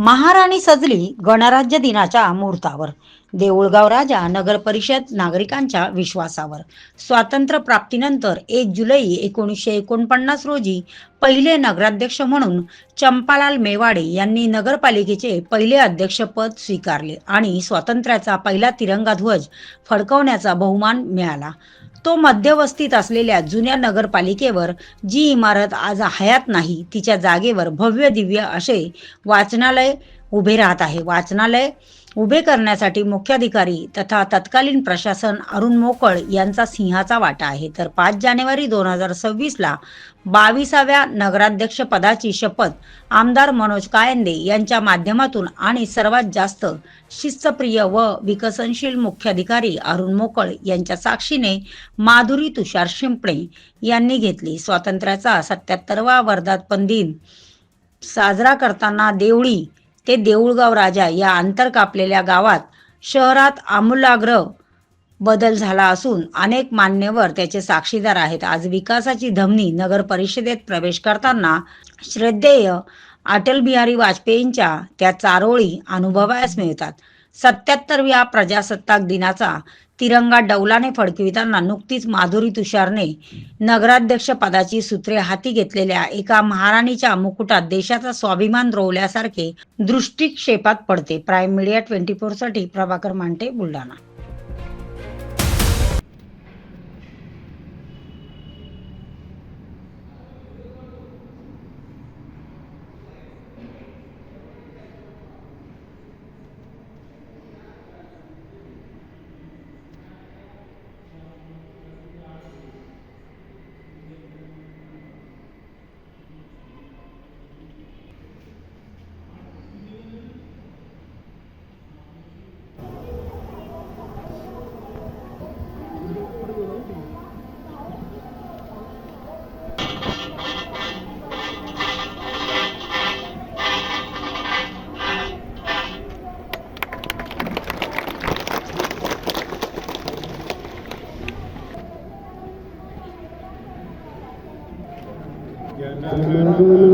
महाराणी सजली गणराज्य दिनाच्या मुहूर्तावर. देऊळगाव राजा नगर परिषद नागरिकांच्या विश्वासावर. स्वातंत्र्य प्राप्तीनंतर एक जुलै एकोणीसशे एकोणपन्नास रोजी पहिले नगराध्यक्ष म्हणून चंपालाल मेवाडे यांनी नगरपालिकेचे पहिले अध्यक्षपद स्वीकारले आणि स्वातंत्र्याचा पहिला तिरंगा ध्वज फडकवण्याचा बहुमान मिळाला. तो मध्यवस्तीत असलेल्या जुन्या नगरपालिकेवर जी इमारत आज हयात नाही तिच्या जागेवर भव्य दिव्य असे वाचनालय उभे राहत आहे. वाचनालय उभे करण्यासाठी मुख्याधिकारी तथा तत्कालीन प्रशासन अरुण मोकळ यांचा सिंहाचा वाटा आहे. तर पाच जानेवारी दोन हजार सव्वीसला बावीसाव्या नगराध्यक्ष पदाची शपथ आमदार मनोज कायंदे यांच्या माध्यमातून आणि सर्वात जास्त शिस्तप्रिय व विकसनशील मुख्याधिकारी अरुण मोकळ यांच्या साक्षीने माधुरी तुषार शिंपणे यांनी घेतली. स्वातंत्र्याचा सत्याहत्तरवा वर्धापन दिन साजरा करताना देवळी ते देऊळगाव राजा या अंतर कापलेल्या गावात शहरात आमूलाग्र बदल झाला असून अनेक मान्यवर त्याचे साक्षीदार आहेत. आज विकासाची धमनी नगर परिषदेत प्रवेश करताना श्रद्धेय अटल बिहारी वाजपेयींच्या त्या चारोळी अनुभवायस मिळतात. सत्याहत्तरव्या प्रजासत्ताक दिनाचा तिरंगा डौलाने फडकविताना नुकतीच माधुरी तुषारने नगराध्यक्ष पदाची सूत्रे हाती घेतलेल्या एका महाराणीच्या मुकुटात देशाचा स्वाभिमान रोवल्यासारखे दृष्टिक्षेपात पडते. प्राईम मीडिया ट्वेंटी फोरसाठी प्रभाकर मांटे बुलढाणा. Gracias.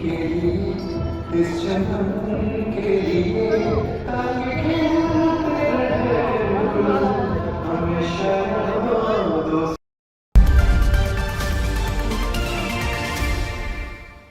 के लिए इस जन्म के लिए आगे